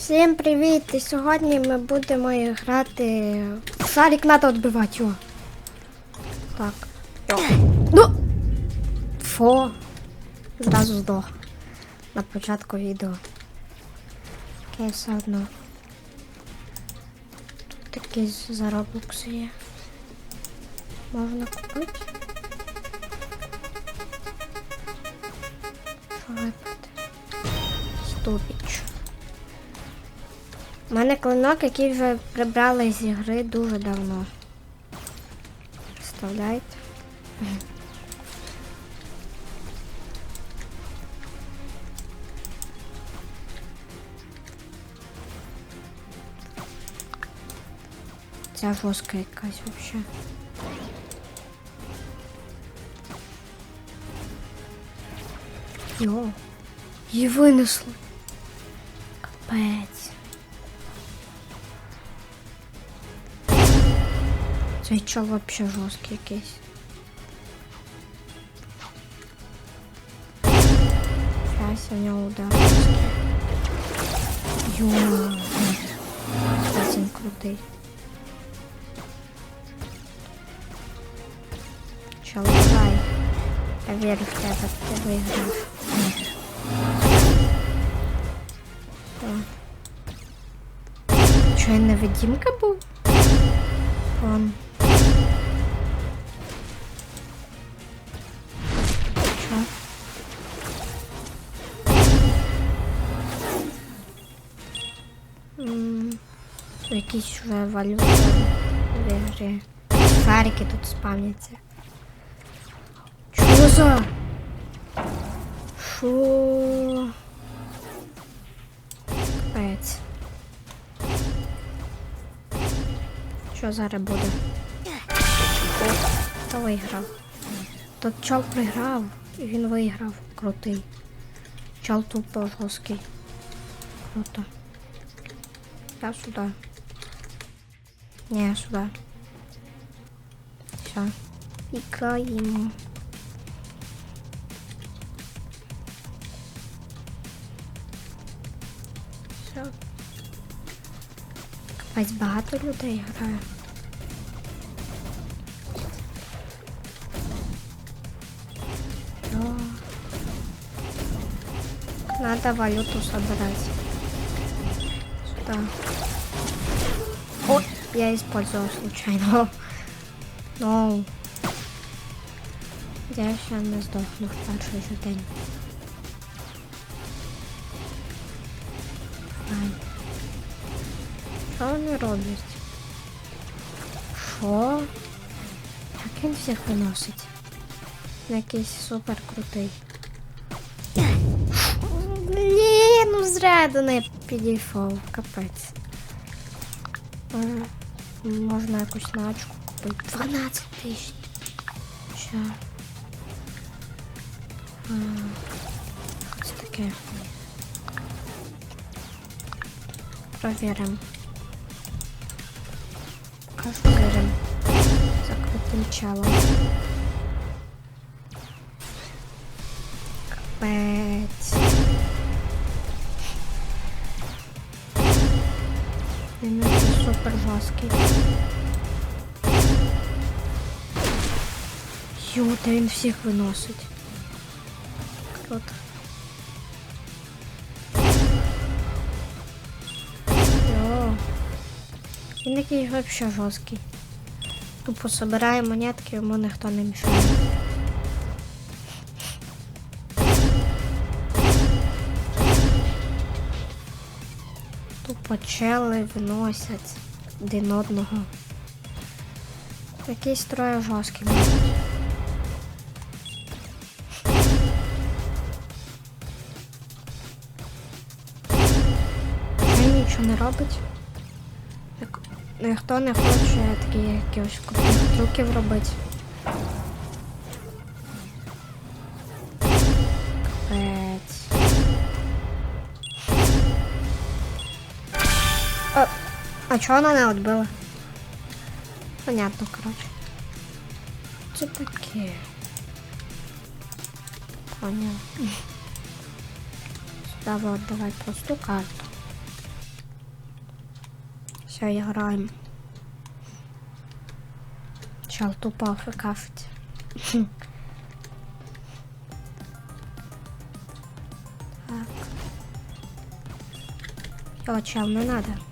Всім привіт! І сьогодні ми будемо грати. Шарик треба відбивати його. Так. Ну! Фо. Зразу здох. На початку відео. Окей, все одно. Тут якийсь заробок є. Можна купити. Що випити? Ступіч. У мене клинок, який вже прибрали з ігри дуже давно. Представляєте? Ця жорстка якась вообще. Йо, її винесли. Капець. Цей чел вообще жорсткий якийсь. Сейчас у нього удар. Йо. Кстати, він крутий. Чел, давай. Я вірю в тебе, ти виграєш. Що, я невидимка вже валюти в ігрі. Шарики тут спавняться. Що за? Що? Капець. Що зараз буде? О, хто виграв? Тут чол приграв, він виграв. Крутий. Чол тупо жорсткий. Круто. Я сюди. Ні, сюди. Все. Ікаємо. Все. Капець багато людей грає. О. Надо валюту собрать. Сюда. Ой, я использовал случайно. Ну. Я ще не здохну в перший же день. Ай. Що вони роблять? Що? Як він всіх виносить? Він Якийсь супер крутий. Блін, ну зря до неї підійшов, капець. Може, можна якусь начку купити. 12 тисяч. Що? А, Що це таке? Провіримо. Кажу, віримо. Закритим челом. Жорсткий. Йо, та він всіх виносить. Круто. Йо. Він якийсь вообще жорсткий. Тупо собирає монетки, йому ніхто не мішає. Тупо чели виносять один одного. Якийсь троє жорсткий. Він нічого не робить. Ніхто не хоче такі якісь крутих трюків робити. Чого вона не відбила? Понятно, коротше. Це таке. Понял. Сюда вот давай просту карту. Все, граємо. Чел тупо афекафить. Так. Йо, чел, не надо.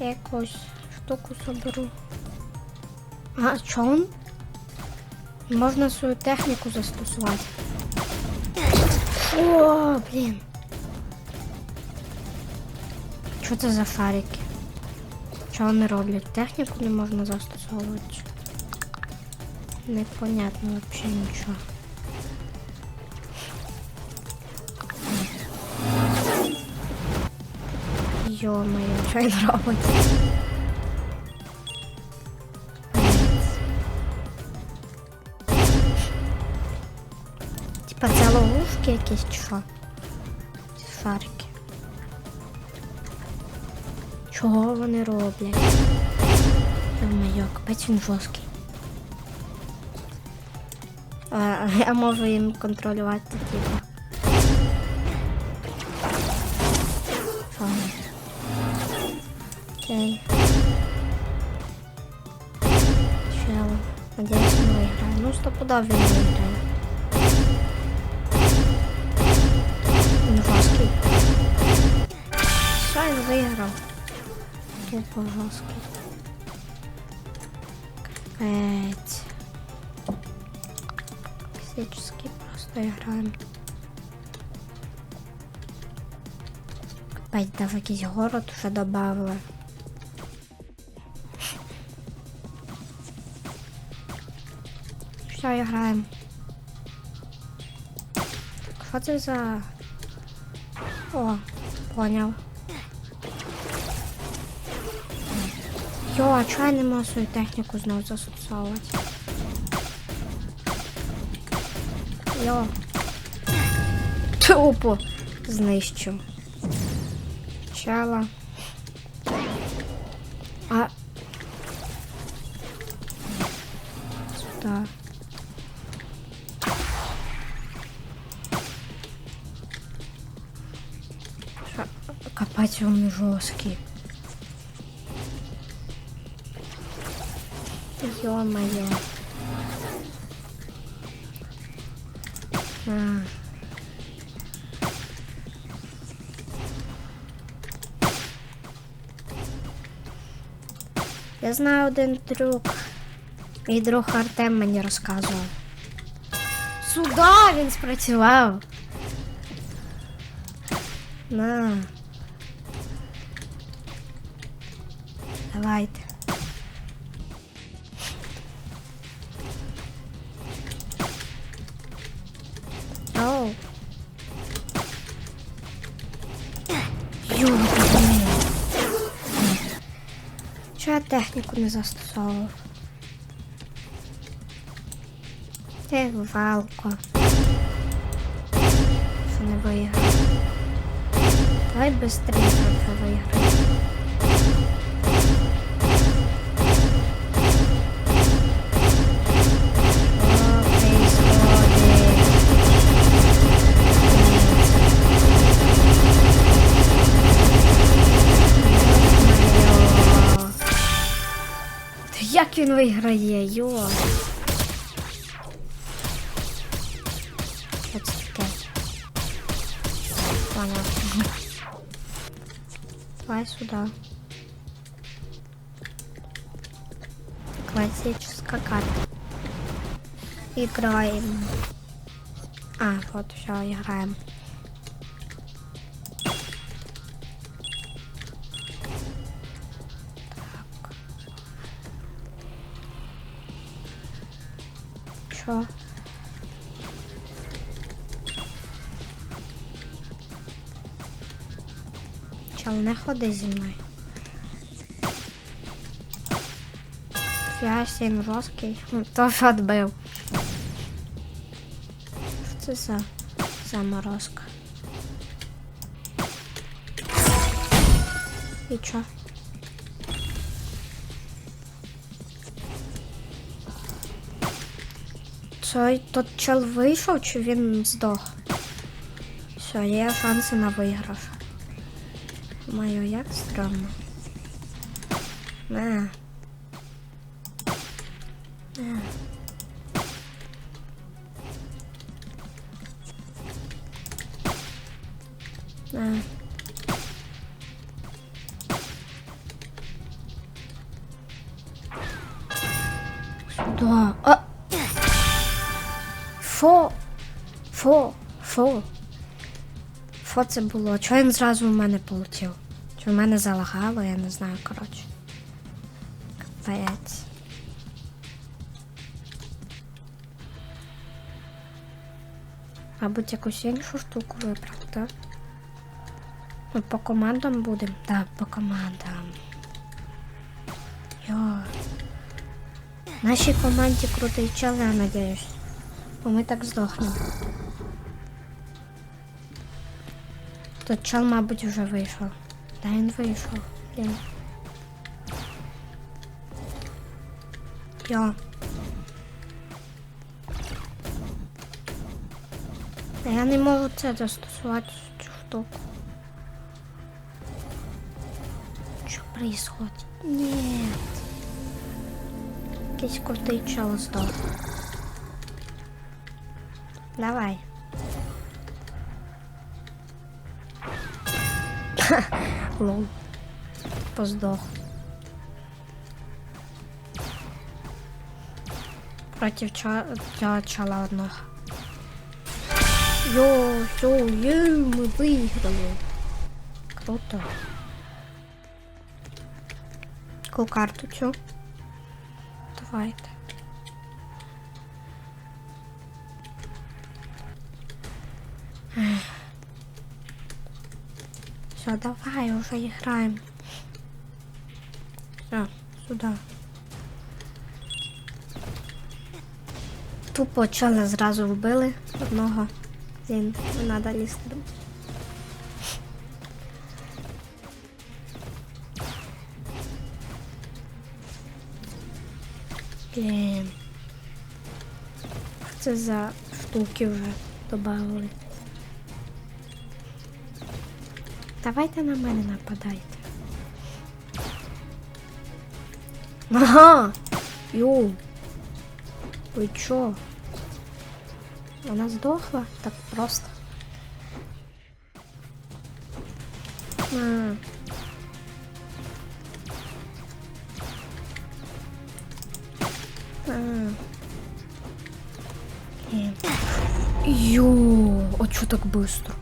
Якусь штуку соберу. А, чо он? Можна свою техніку застосувати. О, блін. Що це за шарики? Що вони роблять? Техніку не можна застосовувати. Непонятно взагалі нічого. Йо-моє, що він робить? Типа це ловушки якісь чи шарики. Чого вони роблять? Йо-моє, капець він жорсткий. А, я можу їм контролювати типу. Окей. Чел. Надеюсь, він виграє. Ну, стопудов він виграє. Він жорсткий. Він виграв. Тупо жорсткий. Капець. Классический просто играем. Капець, даже якийсь город уже добавили. Все, граємо. Що це за... О, поняв. Йо, а чого я не можу свою техніку знову застосовувати? Йо. Тупо знищив. Чала. Копать он жорсткий. Ё-моё. А. Я знаю один трюк. Мій друг Артем мені розказував. Сюда він спрацював. На. Давайте. Оу. Йо, блін. Чого я техніку не застосовував? Ти валко. Що не виграв. Давай быстрее трохи він виграє, йо. Що це таке? Понятно. Давай сюда. Классическая карта. Играем. А, вот все, играем. Чё? Чел, не ходи зі мною. Я сім жорсткий. Ну, То що. Що це за заморозка? І чо? Цей тот чел вийшов чи він здох? Все, є шанси на виграш. Маю, як странно. Не. На. Фо! Фо! Фо! Фо це було? Чого він зразу в мене полетів? Чи в мене залагало, я не знаю, коротше. Капець. Мабуть, якусь іншу штуку вибрав, так? Ми по командам будемо? Так, по командам. Йо. Нашій команді крутий чел, я надіюсь. Бо ми так здохнемо. Тут чел, мабуть, вже вийшов. Да, він вийшов. Блін. Йо. Я не можу це застосувати цю штуку. Що происходит? Нет. Якийсь крутий чел здох. Давай. Лол. Поздох. Против ча цього чала одного. Йо, йо, є, ми виграли. Круто. Яку карту цю? Давайте. Все, давай уже играем. Все, сюда. Тупо чела зразу вбили одного. Він не треба лізти. Блін. Це за штуки вже додали. Давайте на мене нападайте. Ага! Ю. Ви чо? Вона здохла? Так просто. А. А. Йо, а чо так быстро?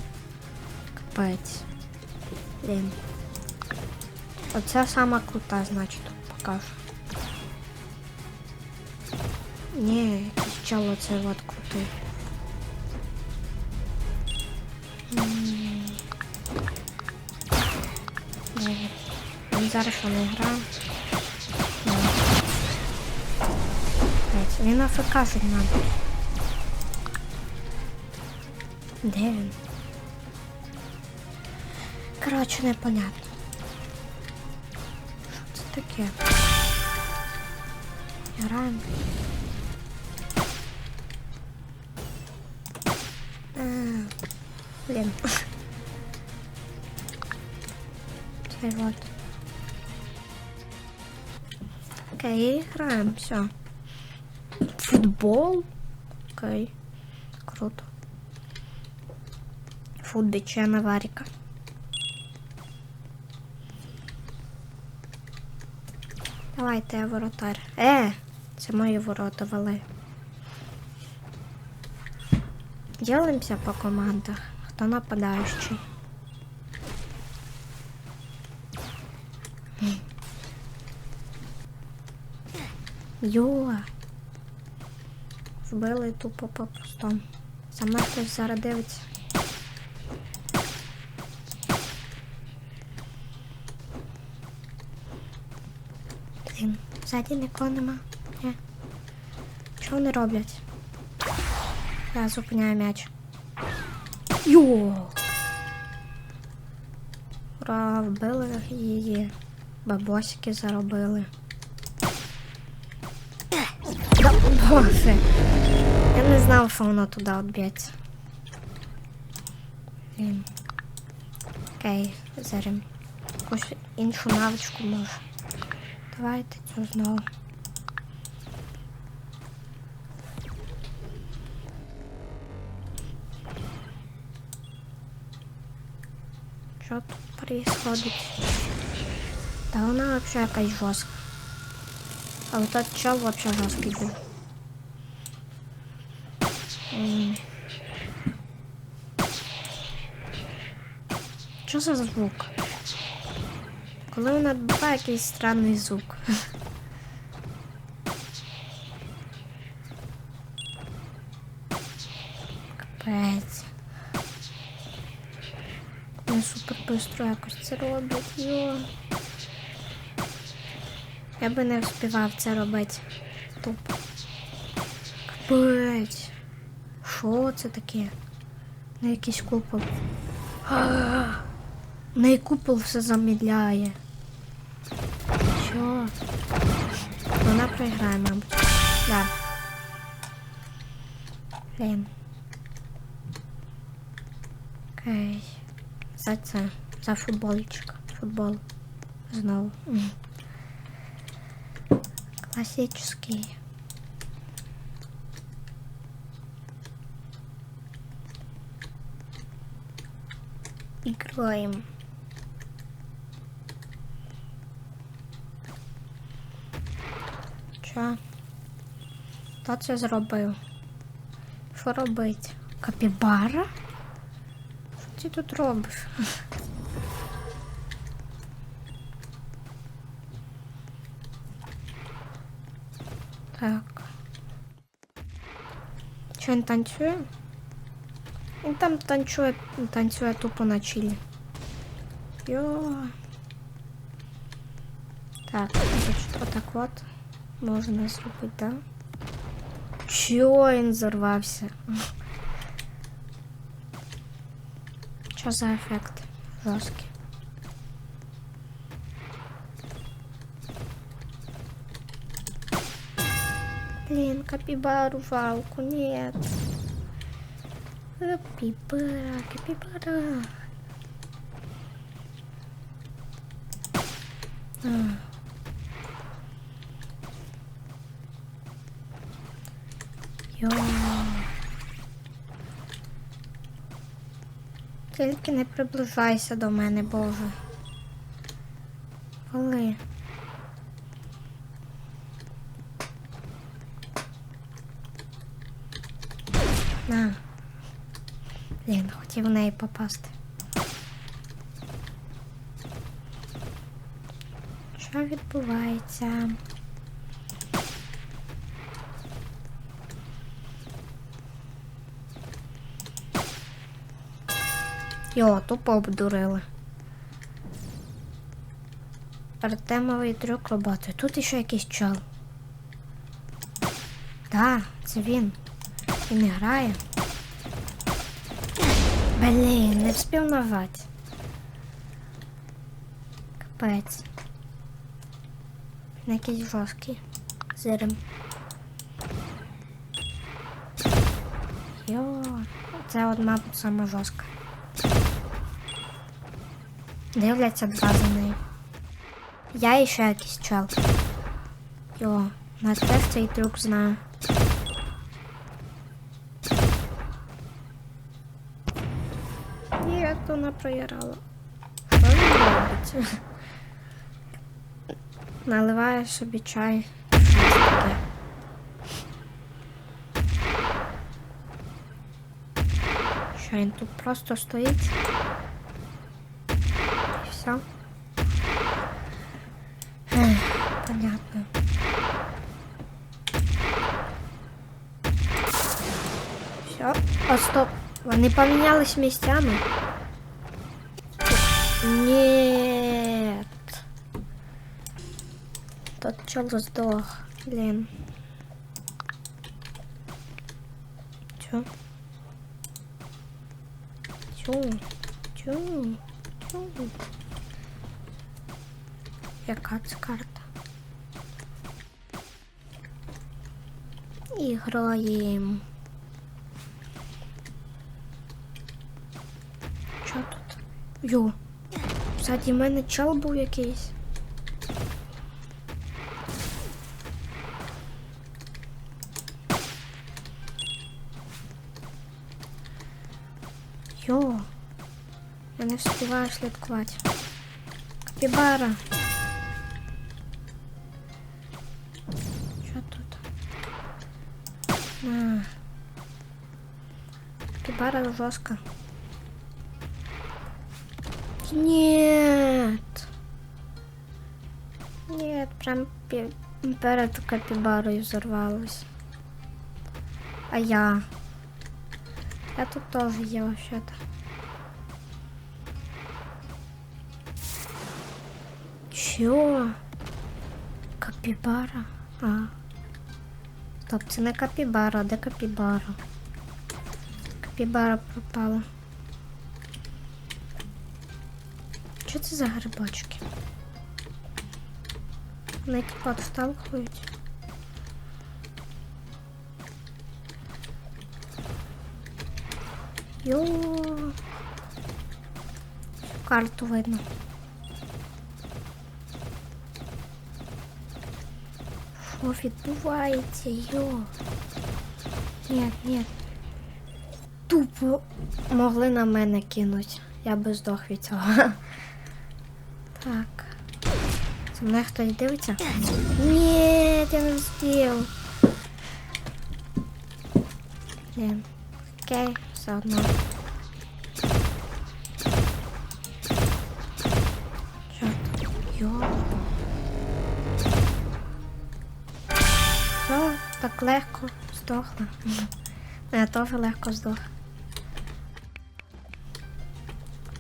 Капець. Блін. Оце сама крута, значить, тут покажу. Ні, якийсь чел оце от крутий. Він зараз що не грає. Він афекашить нам. Де він? Коротше, непонятно. Що це таке? Граємо. А, блін. Цей вот. Окей, граємо, все. Футбол? Окей. Круто. Футбічена варіка. Давайте я воротар. Е, це мої ворота вели. Ділимося по командах. Хто нападаючий? М. Йо. Вбили тупо по простому. За мною хтось зараз дивиться. Блін, ззаді нікого нема. Ні. Що вони роблять? Я зупиняю м'яч. Йо! Ура, вбили її. Бабосики заробили. Боже. Я не знав, що воно туди відб'ється. Окей, зарим. якусь іншу навичку може. Давайте цю знову. Що тут происходить? Та вона вообще якась жорстка. А вот этот чел вообще жорсткий був. М. Що за звук? Коли вона відбуває якийсь странний звук. Капець. Не супер бистро якось це робить. Йо. Я би не встигав це робити. Тупо. Капець. Що це таке? На якийсь купол. На і купол все замідляє. Що? Вона програє, мабуть. Да. Блін. Окей. За це. За футбольчик. Футбол. Знову. Классический. Играем. Що? Хто це зробив? Що робить? Капібара? Що ти тут робиш? Так. Що він танцює? Він там танцює, танцює тупо на чилі. Йо. Так, значить, отак от можна зробити, да? Чо він зарвався? Що за ефект? Жорсткий. Блин, капибару жалко, нет. Капибара, капибара. Тільки не приближайся до мене, Боже. Коли? На. Блін, хотів в неї попасти. Що відбувається? Йо, тупо обдурили. Артемовий трюк роботи. Тут ще якийсь чел. Да, це він. Він грає. Блін, не вспів нажати. Капець. Він якийсь жорсткий. Зирим. Йо, це от, мабуть, саме жорстка. Дивляться два за нею. Я і ще якийсь чел. Йо, нас теж цей трюк знаю. Ні, вона проіграла. Що він робить? Наливає собі чай. Що він тут просто стоїть? Понятно. Все. О, стоп. Вони помінялись місцями. Нет. Тот чел сдох. Блин. Чё? Чё? Чё? Чё? Яка це карта? І граємо. Що тут? Йо. Ззаді мене чел був якийсь. Йо, я не встигаю слідкувати. Капібара. Капібара жорстко. Нет. Нет, прям пе- перед капібарою взорвалась. А я. Я тут тоже є вообще-то. Чё? Капібара? А. Стоп, це не капібара, де капібара? Капібара пропала. Що це за грибочки? Вони типа відштовхують. Йо. Карту видно. Що відбувається, йо? Ні, ні. Тупо могли на мене кинути. Я би здох від цього. Так. За мною хтось дивиться? Ні, я не встиг. Блін. Окей, все одно. Тут? Йо. Що? Так легко здохла. Я теж легко здох.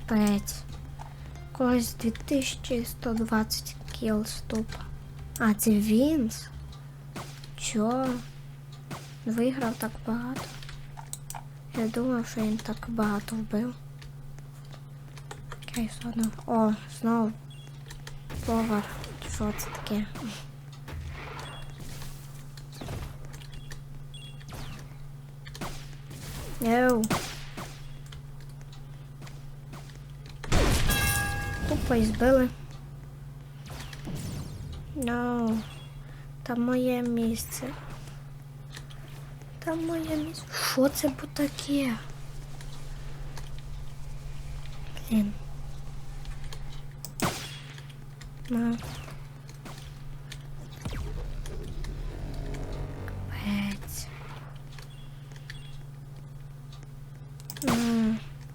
Пець. Когось 2120 кіл ступа. А, це Вінс? Чо? Виграв так багато. Я думав, що він так багато вбив. Окей, одно. О, знову повар. Що це таке? Йоу. І збили. No. Там моє місце. Там моє місце. Що це бо таке? Блін. На. Капець.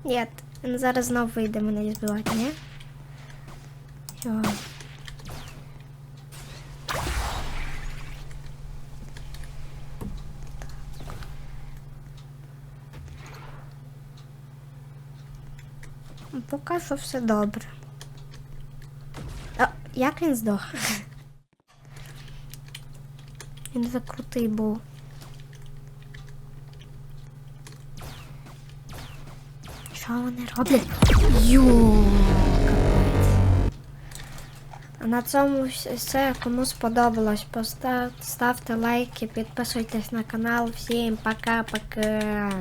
Ні, зараз знов вийде мене збивати, ні? Йо. Поки що все добре. А, як він здох? Він закрутий був. Що вони роблять? Йо, капець. А на цьому все. Кому сподобалось, постав, ставте лайки, підписуйтесь на канал. Всім пока-пока.